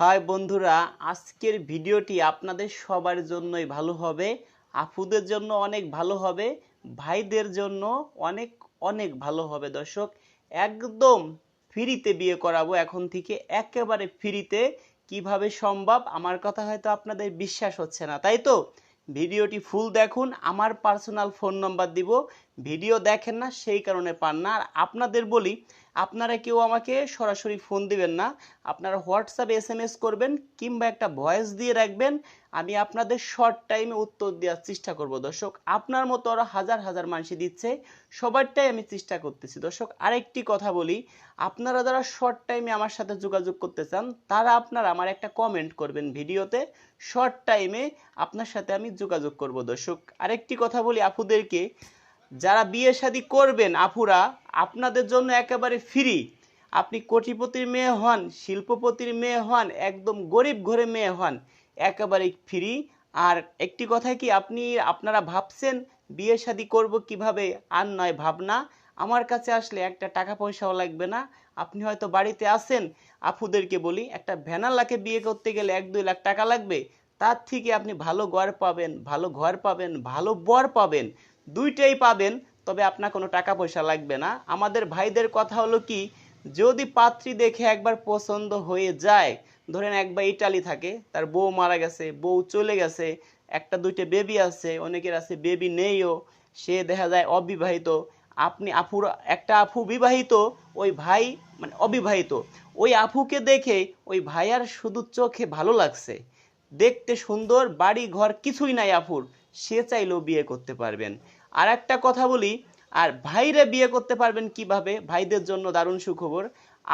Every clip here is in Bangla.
হাই বন্ধুরা, আজকের ভিডিওটি আপনাদের সবার জন্যই ভালো হবে, আপুদের জন্য অনেক ভালো হবে, ভাইদের জন্য অনেক অনেক ভালো হবে দর্শক। একদম ফ্রিতে বিয়ে করাবো এখন থেকে, একেবারে ফ্রিতে। কীভাবে সম্ভব? আমার কথা হয়তো আপনাদের বিশ্বাস হচ্ছে না, তাই তো? ভিডিওটি ফুল দেখুন, আমার পার্সোনাল ফোন নাম্বার দিব ভিডিও দেখেন না, সেই কারণে পান না। আর আপনাদের বলি, আপনারা কেউ আমাকে সরাসরি ফোন দিবেন না। আপনারা হোয়াটসঅ্যাপে এস এম এস করবেন কিংবা একটা ভয়েস দিয়ে রাখবেন। আমি আপনাদের শর্ট টাইমে উত্তর দেওয়ার চেষ্টা করব। দর্শক, আপনার মতো আরও হাজার হাজার মানুষ দিচ্ছে। সবারটাই আমি চেষ্টা করতেছি। দর্শক, আরেকটি কথা বলি, আপনারা যারা শর্ট টাইমে আমার সাথে যোগাযোগ করতে চান, তারা আপনারা আমার একটা কমেন্ট করবেন ভিডিওতে। শর্ট টাইমে আপনার সাথে আমি যোগাযোগ করব। দর্শক, আরেকটি কথা বলি, আপুদেরকে যারা বিয়ে শাদী করবেন, আপুরা, আপনাদের জন্য একেবারে ফ্রি আপনি কোটিপতির মেয়ে হন, শিল্পপতির মেয়ে হন, একদম গরিব ঘরে মেয়ে হন, একেবারে ফ্রি আর একটি কথা কি আপনি, আপনারা ভাবছেন বিয়ে শাদী করব কীভাবে? আর নয়, ভাবনা। আমার কাছে আসলে একটা টাকা পয়সাও লাগবে না। আপনি হয়তো বাড়িতে আসেন আপুদেরকে বলি, একটা ভ্যানালাকে বিয়ে করতে গেলে এক দুই লাখ টাকা লাগবে। তার থেকে আপনি ভালো ঘর পাবেন, ভালো ঘর পাবেন, ভালো বর পাবেন। দুইটাই পাবেন, তবে আপনার কোনো টাকা পয়সা লাগবে না। আমাদের ভাইদের কথা হলো কি, যদি পাত্রী দেখে একবার পছন্দ হয়ে যায়, ধরেন একবার ইটালি থাকে, তার বউ মারা গেছে, বউ চলে গেছে, একটা দুইটা বেবি আছে, অনেকের আছে বেবি নেইও, সে দেখা যায় অবিবাহিত, আপনি আফুর একটা আফু বিবাহিত, ওই ভাই মানে অবিবাহিত, ওই আফুকে দেখে ওই ভাইয়ার শুধু চোখে ভালো লাগছে। দেখতে সুন্দর বাড়ি ঘর কিছুই নাই আফুর সে চাইলেও বিয়ে করতে পারবেন। আর একটা কথা বলি, আর ভাইরা বিয়ে করতে পারবেন কীভাবে? ভাইদের জন্য দারুণ সুখবর।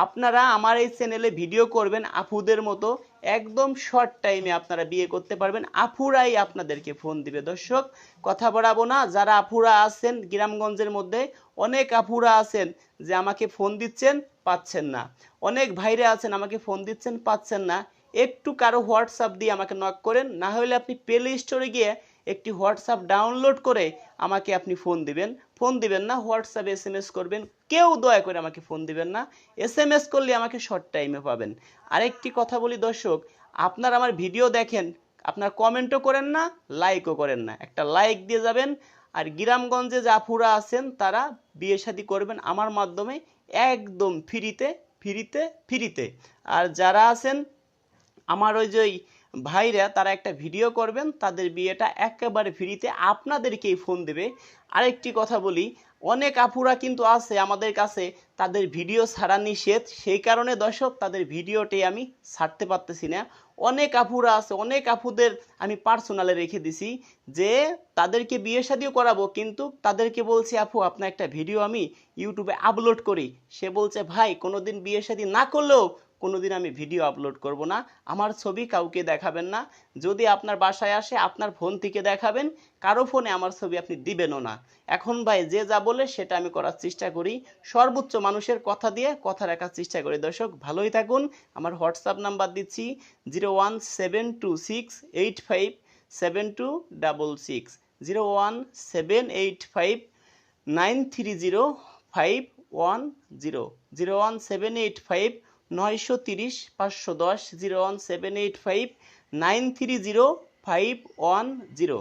আপনারা আমার এই চ্যানেলে ভিডিও করবেন আফুদের মতো, একদম শর্ট টাইমে আপনারা বিয়ে করতে পারবেন। আফুরাই আপনাদেরকে ফোন দিবে। দর্শক, কথা বাড়াবো না, যারা আফুরা আছেন, গ্রামগঞ্জের মধ্যে অনেক আফুরা আছেন যে আমাকে ফোন দিচ্ছেন, পাচ্ছেন না। অনেক ভাইরে আছেন, আমাকে ফোন দিচ্ছেন, পাচ্ছেন না। একটু কারও হোয়াটসঅ্যাপ দিয়ে আমাকে নক করেন, না হলে আপনি প্লে স্টোরে গিয়ে একটি হোয়াটসঅ্যাপ ডাউনলোড করে আমাকে আপনি ফোন দিবেন। ফোন দিবেন না, হোয়াটসঅ্যাপে এস এম এস করবেন। কেউ দয়া করে আমাকে ফোন দিবেন না। এস এম এস করলে আমাকে শর্ট টাইমে পাবেন। আরেকটি কথা বলি দর্শক, আপনার আমার ভিডিও দেখেন, আপনার কমেন্টও করেন না, লাইকও করেন না। একটা লাইক দিয়ে যাবেন আর গ্রামগঞ্জে যে আফুরা আছেন, তারা বিয়ে শাদী করবেন আমার মাধ্যমে একদম ফ্রিতে ফ্রিতে ফ্রিতে। আর যারা আছেন, আমার ওই যে ভাইরা তারা একটা ভিডিও করবেন, তাদের বিয়েটা একেবারে ফ্রিতে আপনাদেরকেই ফোন দেবে। আরেকটি কথা বলি, অনেক আপুরা কিন্তু আছে আমাদের কাছে, তাদের ভিডিও ছাড়া নিষেধ। সেই কারণে দর্শক, তাদের ভিডিওটি আমি ছাড়তে পারতেছি না। অনেক আপুরা আছে, অনেক আপুদের আমি পার্সোনালে রেখে দিছি যে, তাদেরকে বিয়ে শাদিও করাবো, কিন্তু তাদেরকে বলছি, আপু, আপনার একটা ভিডিও আমি ইউটিউবে আপলোড করি। সে বলছে, ভাই, কোনোদিন বিয়ে শাদি না করলেও কোনোদিন আমি ভিডিও আপলোড করব না। আমার ছবি কাউকে দেখাবেন না। যদি আপনার বাসায় আসে, আপনার ফোন থেকে দেখাবেন। কারও ফোনে আমার ছবি আপনি দিবেনও না। এখন ভাই, যে যা বলে সেটা আমি করার চেষ্টা করি। সর্বোচ্চ মানুষের কথা দিয়ে কথা রাখার চেষ্টা করি। দর্শক, ভালোই থাকুন। আমার হোয়াটসঅ্যাপ নাম্বার দিচ্ছি zero one seven two six eight five seven two double six. Zero one seven eight five nine three zero five one zero. Zero one seven eight five নয়শো তিরিশ, পাঁচশো দশ, zero one seven eight five, nine three zero five one zero.